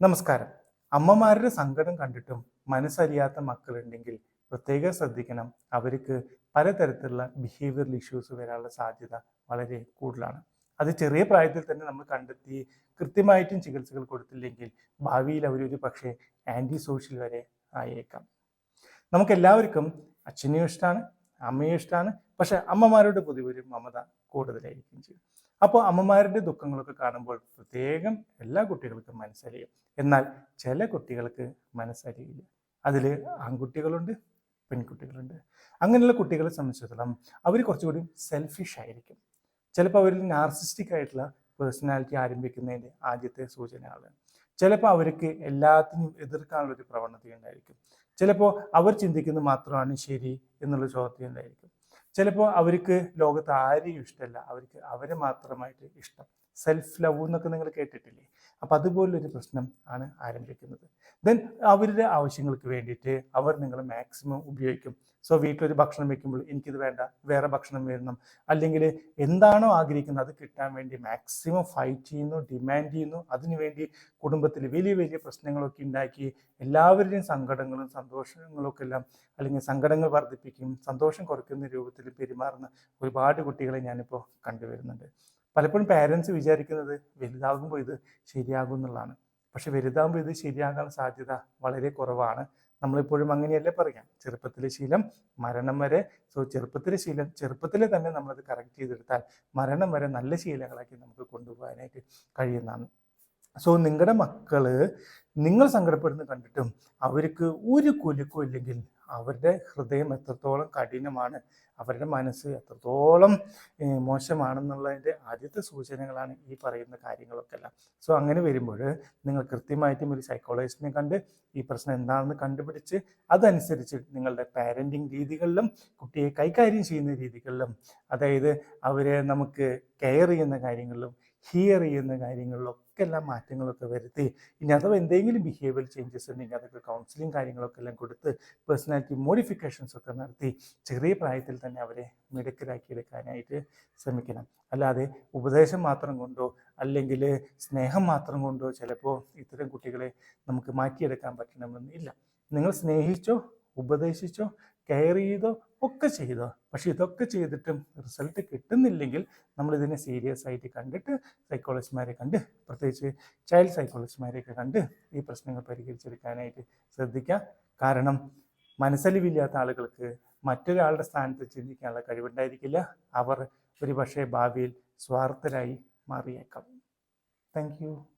നമസ്കാരം. അമ്മമാരുടെ സങ്കടം കണ്ടിട്ടും മനസ്സറിയാത്ത മക്കളുണ്ടെങ്കിൽ പ്രത്യേകം ശ്രദ്ധിക്കണം. അവർക്ക് പലതരത്തിലുള്ള ബിഹേവിയറൽ ഇഷ്യൂസ് വരാനുള്ള സാധ്യത വളരെ കൂടുതലാണ്. അത് ചെറിയ പ്രായത്തിൽ തന്നെ നമ്മൾ കണ്ടെത്തി കൃത്യമായിട്ടും ചികിത്സകൾ കൊടുത്തില്ലെങ്കിൽ ഭാവിയിൽ അവരൊരു പക്ഷേ ആന്റി സോഷ്യൽ വരെ ആയേക്കാം. നമുക്കെല്ലാവർക്കും അച്ഛനെയും ഇഷ്ടമാണ് അമ്മയും ഇഷ്ടമാണ് പക്ഷെ അമ്മമാരോട് പൊതുവെ ഒരു മമത കൂടുതലായിരിക്കും ചെയ്യും. അപ്പോൾ അമ്മമാരുടെ ദുഃഖങ്ങളൊക്കെ കാണുമ്പോൾ പ്രത്യേകം എല്ലാ കുട്ടികൾക്കും മനസ്സറിയും എന്നാൽ ചില കുട്ടികൾക്ക് മനസ്സറിയില്ല അതിൽ ആൺകുട്ടികളുണ്ട് പെൺകുട്ടികളുണ്ട്. അങ്ങനെയുള്ള കുട്ടികളെ സംബന്ധിച്ചിടത്തോളം അവർ കുറച്ചുകൂടി സെൽഫിഷ് ആയിരിക്കും. ചിലപ്പോൾ അവരിൽ നാർസിസ്റ്റിക് ആയിട്ടുള്ള പേഴ്സണാലിറ്റി ആരംഭിക്കുന്നതിന്റെ ആദ്യത്തെ സൂചനയാണ് ചിലപ്പോൾ അവർക്ക് എല്ലാത്തിനും എതിർക്കാനുള്ളൊരു പ്രവണത ഉണ്ടായിരിക്കും ചിലപ്പോൾ അവർ ചിന്തിക്കുന്നത് മാത്രമാണ് ശരി എന്നുള്ള ചോദ്യം ഉണ്ടായിരിക്കും. ചിലപ്പോൾ അവർക്ക് ലോകത്ത് ആരെയും ഇഷ്ടമല്ല. അവർക്ക് അവരെ മാത്രമായിട്ട് ഇഷ്ടം. സെൽഫ് ലവ് എന്നൊക്കെ നിങ്ങൾ കേട്ടിട്ടില്ലേ? അപ്പം അതുപോലൊരു പ്രശ്നം ആണ് ആരംഭിക്കുന്നത്. ദെൻ അവരുടെ ആവശ്യങ്ങൾക്ക് വേണ്ടിയിട്ട് അവർ നിങ്ങൾ മാക്സിമം ഉപയോഗിക്കും. സോ വീട്ടിലൊരു ഭക്ഷണം വെക്കുമ്പോൾ എനിക്കിത് വേണ്ട വേറെ ഭക്ഷണം വരണം അല്ലെങ്കിൽ എന്താണോ ആഗ്രഹിക്കുന്നത് അത് കിട്ടാൻ വേണ്ടി മാക്സിമം ഫൈറ്റ് ചെയ്യുന്നു ഡിമാൻഡ് ചെയ്യുന്നു. അതിനുവേണ്ടി കുടുംബത്തിൽ വലിയ വലിയ പ്രശ്നങ്ങളൊക്കെ ഉണ്ടാക്കി എല്ലാവരുടെയും സങ്കടങ്ങളും സന്തോഷങ്ങളൊക്കെ എല്ലാം അല്ലെങ്കിൽ സങ്കടങ്ങൾ വർദ്ധിപ്പിക്കും സന്തോഷം കുറയ്ക്കുന്ന രൂപത്തിൽ പെരുമാറുന്ന ഒരുപാട് കുട്ടികളെ ഞാനിപ്പോൾ കണ്ടുവരുന്നുണ്ട്. പലപ്പോഴും പാരൻസ് വിചാരിക്കുന്നത് വലുതാകുമ്പോൾ ഇത് ശരിയാകും എന്നുള്ളതാണ്. പക്ഷെ വലുതാകുമ്പോൾ ഇത് ശരിയാകാൻ സാധ്യത വളരെ കുറവാണ്. നമ്മളിപ്പോഴും അങ്ങനെയല്ലേ പറയാം? ചെറുപ്പത്തിലെ ശീലം മരണം വരെ സോ ചെറുപ്പത്തിലെ ശീലം ചെറുപ്പത്തിലെ തന്നെ നമ്മളത് കറക്റ്റ് ചെയ്തെടുത്താൽ മരണം വരെ നല്ല ശീലങ്ങളാക്കി നമുക്ക് കൊണ്ടുപോകാനായിട്ട് കഴിയുന്നതാണ്. സോ നിങ്ങളുടെ മക്കൾ നിങ്ങൾ സങ്കടപ്പെടുന്നത് കണ്ടിട്ടും അവർക്ക് ഒരു കുലുക്കും ഇല്ലെങ്കിൽ അവരുടെ ഹൃദയം എത്രത്തോളം കഠിനമാണ് അവരുടെ മനസ്സ് എത്രത്തോളം മോശമാണെന്നുള്ളതിന്റെ ആദ്യത്തെ സൂചനകളാണ് ഈ പറയുന്ന കാര്യങ്ങളൊക്കെ എല്ലാം സോ അങ്ങനെ വരുമ്പോൾ നിങ്ങൾ കൃത്യമായിട്ടും ഒരു സൈക്കോളജിസ്റ്റിനെ കണ്ട് ഈ പ്രശ്നം എന്താണെന്ന് കണ്ടുപിടിച്ച് അതനുസരിച്ച് നിങ്ങളുടെ പാരന്റിങ് രീതികളിലും കുട്ടിയെ കൈകാര്യം ചെയ്യുന്ന രീതികളിലും അതായത് അവരെ നമുക്ക് കെയർ ചെയ്യുന്ന കാര്യങ്ങളിലും ഹിയർ ചെയ്യുന്ന കാര്യങ്ങളിലും ഒക്കെ എല്ലാം മാറ്റങ്ങളൊക്കെ വരുത്തി. ഇനി അഥവാ എന്തെങ്കിലും ബിഹേവിയർ ചേഞ്ചസ് ഉണ്ടെങ്കിൽ അതൊക്കെ കൗൺസിലിംഗ് കാര്യങ്ങളൊക്കെ എല്ലാം കൊടുത്ത് പേഴ്സണാലിറ്റി മോഡിഫിക്കേഷൻസ് ഒക്കെ നടത്തി ചെറിയ പ്രായത്തിൽ തന്നെ അവരെ മിടുക്കരാക്കി എടുക്കാനായിട്ട് ശ്രമിക്കണം. അല്ലാതെ ഉപദേശം മാത്രം കൊണ്ടോ അല്ലെങ്കിൽ സ്നേഹം മാത്രം കൊണ്ടോ ചിലപ്പോൾ ഇത്തരം കുട്ടികളെ നമുക്ക് മാറ്റിയെടുക്കാൻ പറ്റണമെന്നില്ല. നിങ്ങൾ സ്നേഹിച്ചോ ഉപദേശിച്ചോ കെയർ ചെയ്തോ ഒക്കെ ചെയ്തോ. പക്ഷെ ഇതൊക്കെ ചെയ്തിട്ടും റിസൾട്ട് കിട്ടുന്നില്ലെങ്കിൽ നമ്മൾ ഇതിനെ സീരിയസ് ആയിട്ട് കണ്ടിട്ട് സൈക്കോളജിസ്റ്റുമാരെ കണ്ട് പ്രത്യേകിച്ച് ചൈൽഡ് സൈക്കോളജിസ്റ്റുമാരെയൊക്കെ കണ്ട് ഈ പ്രശ്നങ്ങൾ പരിഹരിച്ചെടുക്കാനായിട്ട് ശ്രദ്ധിക്കുക കാരണം മനസ്സലിവില്ലാത്ത ആളുകൾക്ക് മറ്റൊരാളുടെ സ്ഥാനത്ത് ചിന്തിക്കാനുള്ള കഴിവുണ്ടായിരിക്കില്ല. അവർ ഒരുപക്ഷെ ഭാവിയിൽ സ്വാർത്ഥരായി മാറിയേക്കാം. താങ്ക്